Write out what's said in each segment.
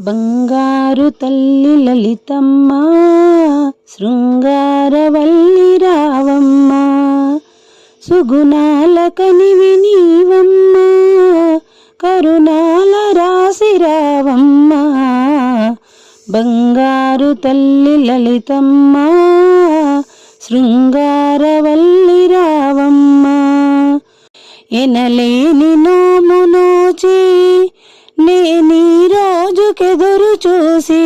బంగారు తల్లి లలితమ్మ శృంగారవల్లి రావమ్మ సుగుణాల కనివి నీవమ్మ కరుణాల రాసి రావమ్మ. బంగారు తల్లి లలితమ్మ శృంగారవల్లి రావమ్మ. ఎనలేని ఎదురు చూసి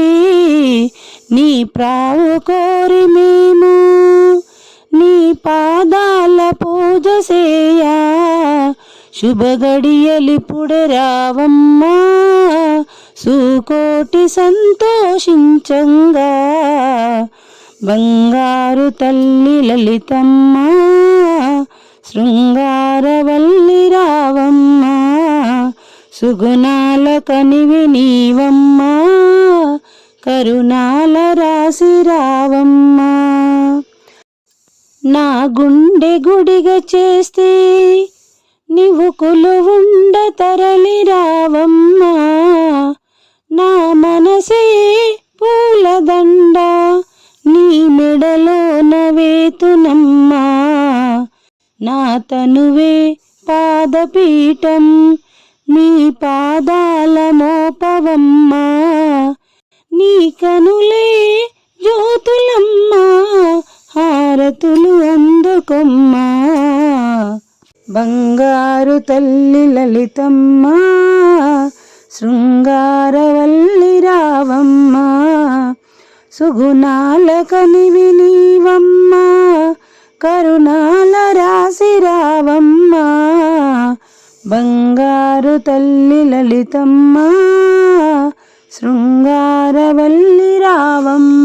నీ ప్రావు కోరి మేము నీ పాదాల పూజ చేయా శుభగడియలిపుడే రావమ్మా. సుకోటి సంతోషించంగా. బంగారు తల్లి లలితమ్మ శృంగారవల్ సుగుణాల కనివి నీవమ్మా కరుణాల రాసి రావమ్మా. నా గుండె గుడిగ చేస్తే నీవు కులువుండ తరలి రావమ్మా. నా మనసే పూలదండ నీ మెడలో నవేతునమ్మా నా తనువే పాదపీఠం నీ పాదాల మోపవమ్మా నీ కనులే జ్యోతులమ్మా హారతులు అందుకొమ్మా. బంగారు తల్లి లలితమ్మా శృంగారవల్లి రావమ్మా సుగుణాల కనివి నీవమ్మా కరుణాల రాసి తల్లి లలితమ్మ శృంగారవల్లి రావమ్మ.